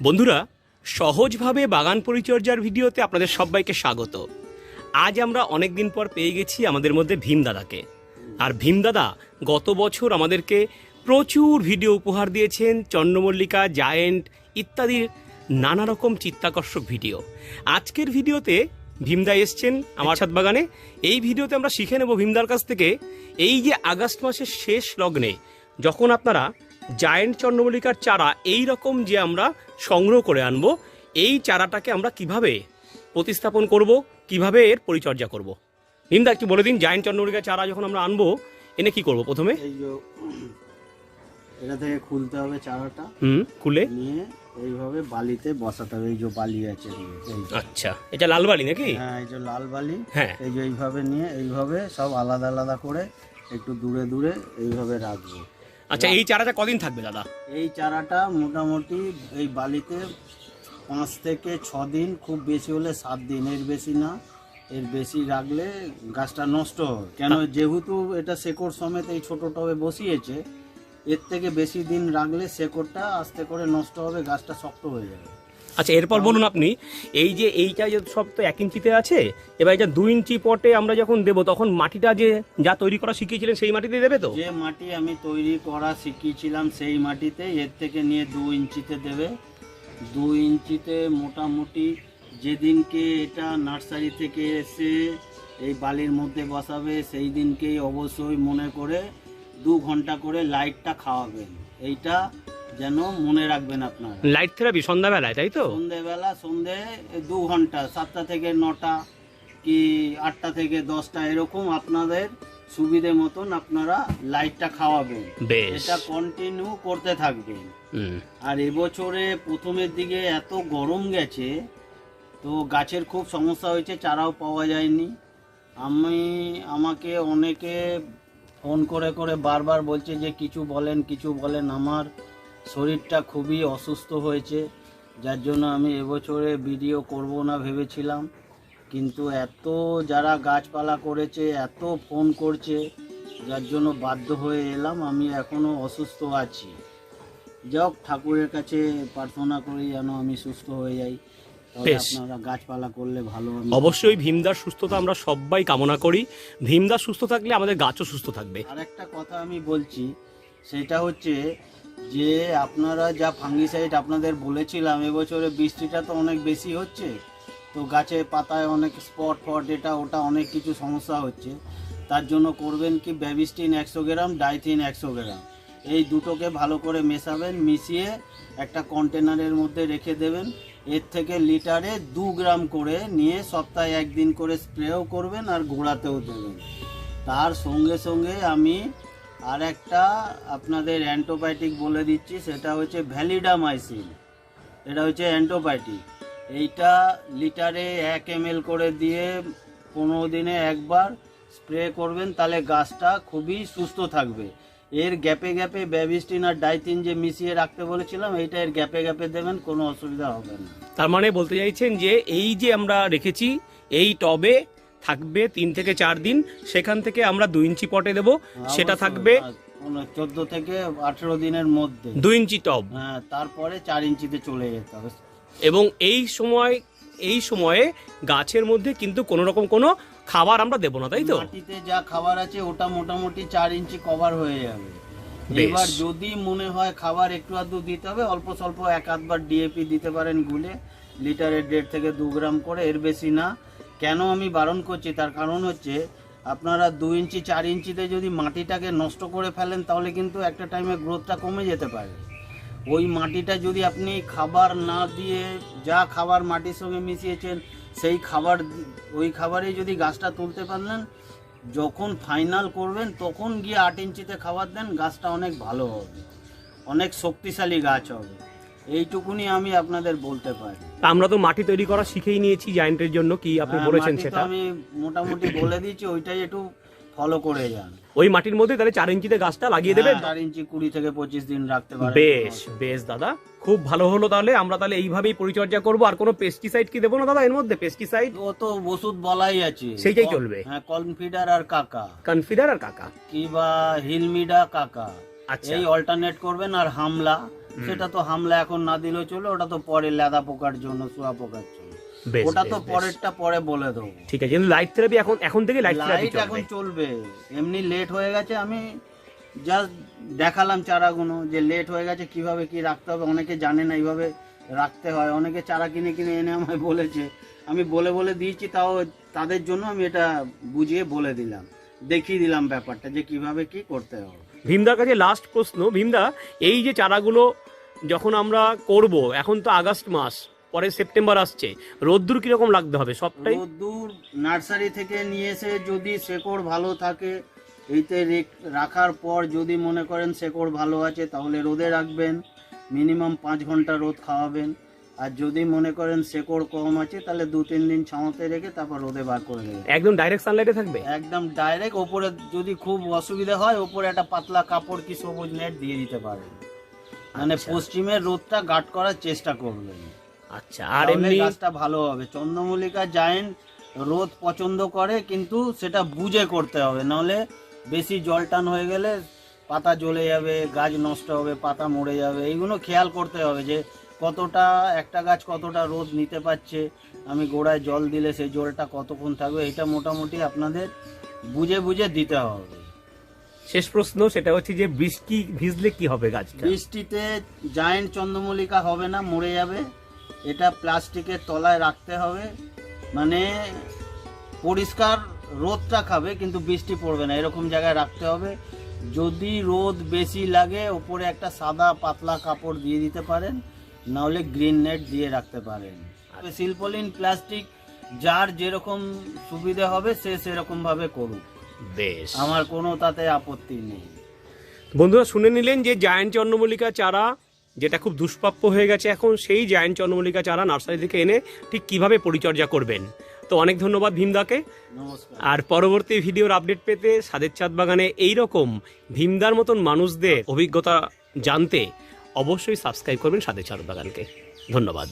বন্ধুরা, সহজভাবে বাগান পরিচর্যার ভিডিওতে আপনাদের সবাইকে স্বাগত। আজ আমরা অনেক দিন পর পেয়ে গেছি আমাদের মধ্যে ভীম দাদাকে। আর ভীম দাদা গত বছর আমাদেরকে প্রচুর ভিডিও উপহার দিয়েছেন, চন্দ্রমল্লিকা, জায়েন্ট ইত্যাদির নানা রকম চিত্তাকর্ষক ভিডিও। আজকের ভিডিওতে ভীমদা এসছেন আমার ছাদ বাগানে। এই ভিডিওতে আমরা শিখে নেব ভীমদার কাছ থেকে এই যে আগস্ট মাসের শেষ লগ্নে যখন আপনারা জায়েন্ট চন্দ্রমল্লিকার চারা এই রকম যে আমরা সংগ্রহ করে আনব। এই চারাটাকে আমরা কীভাবে প্রতিস্থাপন করব? কীভাবে এর পরিচর্যা করব? ভীমদা একটু বলে দিন জায়েন্ট চন্দ্রমল্লিকার চারা যখন আমরা আনব এনে কি করব প্রথমে? এই যে এটা থেকে খুলতে হবে চারাটা। হুম খুলে। নিয়ে এইভাবে বালিতে বসাতে হবে এই যে বালি আছে আচ্ছা এটা লালবালি নাকি? হ্যাঁ এই যে লাল বালি। হ্যাঁ। এই যে এইভাবে নিয়ে এইভাবে সব আলাদা আলাদা করে একটু দূরে দূরে এইভাবে রাখব। আচ্ছা এই চারাটা কদিন থাকবে দাদা? এই চারাটা মোটামুটি এই বালিতে পাঁচ থেকে ছ দিন খুব বেশি হলে সাত দিন। এর বেশি না এর বেশি রাখলে গাছটা নষ্ট হবে। কেন যেহেতু এটা শেকড় সমেত এই ছোট টবে বসিয়েছে এর থেকে বেশি দিন রাখলে শেকড়টা আস্তে করে নষ্ট হবে গাছটা শক্ত হয়ে যাবে। আচ্ছা এরপর বলুন আপনি, এই যে এইটা যে সব তো এক ইঞ্চিতে আছে, এবার এটা দুই ইঞ্চি পটে আমরা যখন দেবো, তখন মাটিটা যে যা তৈরি করা শিখিয়েছিলেন সেই মাটিতে দেবে তো? যে মাটি আমি তৈরি করা শিখিয়েছিলাম সেই মাটিতে, এর থেকে নিয়ে দু ইঞ্চিতে দেবে। দু ইঞ্চিতে মোটামুটি যেদিনকে এটা নার্সারি থেকে এসে এই বালির মধ্যে বসাবে, সেই দিনকেই অবশ্যই মনে করে দু ঘণ্টা করে লাইটটা খাওয়াবেন। এইটা যেন মনে রাখবেন আপনারা। লাইট থেরাপি সন্ধ্যাবেলায় তাই তো? সন্ধেবেলা সন্ধে দু ঘণ্টা সাতটা থেকে নটা কি আটটা থেকে দশটা এরকম আপনাদের সুবিধে মতন আপনারা লাইটটা খাওয়াবেন। এটা কন্টিনিউ করতে থাকবেন। আর এবছরে প্রথমের দিকে এত গরম গেছে তো গাছের খুব সমস্যা হয়েছে চারাও পাওয়া যায়নি। আমি আমাকে অনেকে ফোন করে করে বারবার বলছে যে কিছু বলেন কিছু বলেন আমার। শরীরটা খুবই অসুস্থ হয়েছে যার জন্য আমি এবছরে ভিডিও করব না ভেবেছিলাম। কিন্তু এত যারা গাছপালা করেছে এত ফোন করছে যার জন্য বাধ্য হয়ে এলাম আমি এখনও অসুস্থ আছি। যাক ঠাকুরের কাছে প্রার্থনা করি যেন আমি সুস্থ হয়ে যাই। আপনারা গাছপালা করলে ভালো অবশ্যই ভীমদার সুস্থতা আমরা সবাই কামনা করি। ভীমদার সুস্থ থাকলে আমাদের গাছও সুস্থ থাকবে। আর একটা কথা আমি বলছি সেটা হচ্ছে যে আপনারা যা ফাঙ্গিসাইড আপনাদের বলেছিলাম, এবছরে বৃষ্টিটা তো অনেক বেশি হচ্ছে, তো গাছে পাতায় অনেক স্পট ফট এটা ওটা অনেক কিছু সমস্যা হচ্ছে। তার জন্য করবেন কি ব্যাবিস্টিন একশো গ্রাম ডাইথিন একশো গ্রাম। এই দুটোকে ভালো করে মেশাবেন, মিশিয়ে একটা কন্টেনারের মধ্যে রেখে দেবেন। এর থেকে লিটারে দু গ্রাম করে নিয়ে সপ্তাহে একদিন করে স্প্রেও করবেন আর গোড়াতেও দেবেন। তার সঙ্গে সঙ্গে আমি আর একটা আপনাদের অ্যান্টোবায়োটিক বলে দিচ্ছি, সেটা হচ্ছে ভ্যালিডামাইসিন। এটা হচ্ছে অ্যান্টোবায়োটিক। এইটা লিটারে এক এম করে দিয়ে পনেরো দিনে একবার স্প্রে করবেন, তাহলে গাছটা খুবই সুস্থ থাকবে। এর গ্যাপে গ্যাপে ব্যাবিস্টিন আর ডাইথিন যে মিশিয়ে রাখতে বলেছিলাম, এইটা এর গ্যাপে গ্যাপে দেবেন, কোনো অসুবিধা হবে না। তার মানে বলতে চাইছেন যে এই যে আমরা রেখেছি, এই টবে থাকবে তিন থেকে চার দিন সেখান থেকে আমরা দুই ইঞ্চি পটে দেবো সেটা থাকবে আর চোদ্দ থেকে আঠেরো দিনের মধ্যে। দুই ইঞ্চি টব। হ্যাঁ তারপরে চার ইঞ্চিতে চলে যেতে হবে। এবং এই সময় এই সময়ে গাছের মধ্যে কিন্তু কোনো রকম কোনো খাবার আমরা দেবো না তাই তো? মাটিতে যা খাবার আছে ওটা মোটামুটি চার ইঞ্চি কভার হয়ে যাবে। এবার যদি মনে হয় খাবার একটু আধটু দিতে হবে অল্প স্বল্প এক আধবার ডিএপি দিতে পারেন গুলে। লিটারের দেড় থেকে দু গ্রাম করে এর বেশি না। কেন আমি বারণ করছি? তার কারণ হচ্ছে, আপনারা দু ইঞ্চি, চার ইঞ্চিতে যদি মাটিটাকে নষ্ট করে ফেলেন, তাহলে কিন্তু একটা টাইমে গ্রোথটা কমে যেতে পারে। ওই মাটিটা যদি আপনি খাবার না দিয়ে, যা খাবার মাটির সঙ্গে মিশিয়েছেন, সেই খাবার ওই খাবারেই যদি গাছটা তুলতে পারলেন, যখন ফাইনাল করবেন, তখন গিয়ে আট ইঞ্চিতে খাবার দেন, গাছটা অনেক ভালো হবে। অনেক শক্তিশালী গাছ হবে। এইটুকুনি আমি আপনাদের বলতে পারি। তা আমরা তো মাটি তৈরি করা শিখেই নিয়েছি জায়েন্টের জন্য কি আপনি হ্যাঁ, বলেছেন সেটা? আমি মোটামুটি বলে দিয়েছি ওইটাই একটু ফলো করে যান। ওই মাটির মধ্যে তাহলে চার ইঞ্চিতে গাছটা লাগিয়ে দেবেন? হ্যাঁ, চার ইঞ্চি কুড়ি থেকে পঁচিশ দিন রাখতে পারেন। বেশ বেশ দাদা খুব ভালো হলো তাহলে আমরা তাহলে এইভাবেই পরিচর্যা করব আর কোনো পেস্টিসাইড কি দেবো না দাদা এর মধ্যে? পেস্টিসাইড ও তো ওষুধ বলাই আছে। সেইটাই চলবে। হ্যাঁ কনফিডার আর কাকা। কনফিডার আর কাকা? কিবা হিলমিডা কাকা। আচ্ছা। এই অল্টারনেট করবেন আর হামলা। সেটা তো হামলা এখন না দিলেও চলে ওটা তো পরে লেদা পোকার জন্য শুয়া পোকার জন্য। ওটা তো পরেরটা পরে বলে দেবো। ঠিক আছে কিন্তু লাইট থেরাপি এখন এখন থেকে লাইট থেরাপি এখন চলবে। এমনি লেট হয়ে গেছে আমি জাস্ট দেখালাম চারাগুলো যে লেট হয়ে গেছে কীভাবে কি রাখতে হবে অনেকে জানে না এইভাবে রাখতে হয়। অনেকে চারা কিনে কিনে এনে আমায় বলেছে। আমি বলে বলে দিয়েছি তাও তাদের জন্য আমি এটা বুঝিয়ে বলে দিলাম। দেখিয়ে দিলাম ব্যাপারটা যে কীভাবে কি করতে হবে। ভীমদার কাছে লাস্ট প্রশ্ন ভীমদা এই যে চারাগুলো যখন আমরা করব এখন তো আগস্ট মাস পরে সেপ্টেম্বর আসছে রোদ্দুর কীরকম লাগতে হবে সবটাই? রোদ্দুর নার্সারি থেকে নিয়ে এসে যদি শেকড় ভালো থাকে এইতে রাখার পর যদি মনে করেন শেকড় ভালো আছে তাহলে রোদে রাখবেন মিনিমাম পাঁচ ঘণ্টা রোদ খাওয়াবেন। আর যদি মনে করেন শেকড় কম আছে তাহলে দু তিন দিন ছাওয়াতে রেখে তারপর রোদে বার করে দেবেন একদম ডাইরেক্ট সানলাইটে থাকবে? একদম ডাইরেক্ট ওপরে যদি খুব অসুবিধা হয় ওপরে একটা পাতলা কাপড় কি সবুজ নেট দিয়ে দিতে পারেন। মানে আচ্ছা। পশ্চিমের রোদটা গার্ড করার চেষ্টা করবেন আচ্ছা আর এমনি গাছটা ভালো হবে। চন্দ্রমল্লিকা জায়েন্ট রোদ পছন্দ করে কিন্তু সেটা বুঝে করতে হবে। নাহলে বেশি জল টান হয়ে গেলে পাতা জ্বলে যাবে গাছ নষ্ট হবে পাতা মরে যাবে। এইগুলো খেয়াল করতে হবে যে কতটা একটা গাছ কতটা রোদ নিতে পারছে। আমি গোড়ায় জল দিলে সেই জলটা কতক্ষণ থাকবে এটা মোটামুটি আপনাদের বুঝে বুঝে দিতে হবে। শেষ প্রশ্ন সেটা হচ্ছে যে বৃষ্টি ভিজলে কি হবে গাছটা? বৃষ্টিতে জায়েন্ট চন্দ্রমল্লিকা হবে না মরে যাবে। এটা প্লাস্টিকের তলায় রাখতে হবে। মানে পরিষ্কার রোদটা খাবে কিন্তু বৃষ্টি পড়বে না। এরকম জায়গায় রাখতে হবে। যদি রোদ বেশি লাগে ওপরে একটা সাদা পাতলা কাপড় দিয়ে দিতে পারেন নাহলে গ্রিন নেট দিয়ে রাখতে পারেন। শিল্পলিন প্লাস্টিক যার যেরকম সুবিধা হবে সে সেরকমভাবে করুক। বেশ। আমার কোনো তাতে আপত্তি নেই। বন্ধুরা শুনে নিলেন যে জায়ান্ট চন্দ্রমল্লিকা চারা যেটা খুব দুষ্প্রাপ্য হয়ে গেছে এখন সেই জায়ান্ট চন্দ্রমল্লিকা চারা নার্সারি থেকে এনে ঠিক কীভাবে পরিচর্যা করবেন? তো অনেক ধন্যবাদ ভীমদাকে। আর পরবর্তী ভিডিওর আপডেট পেতে সাদের চাঁদ বাগানে এইরকম ভীমদার মতন মানুষদের অভিজ্ঞতা জানতে অবশ্যই সাবস্ক্রাইব করবেন সাদের চাঁদ বাগানকে। ধন্যবাদ।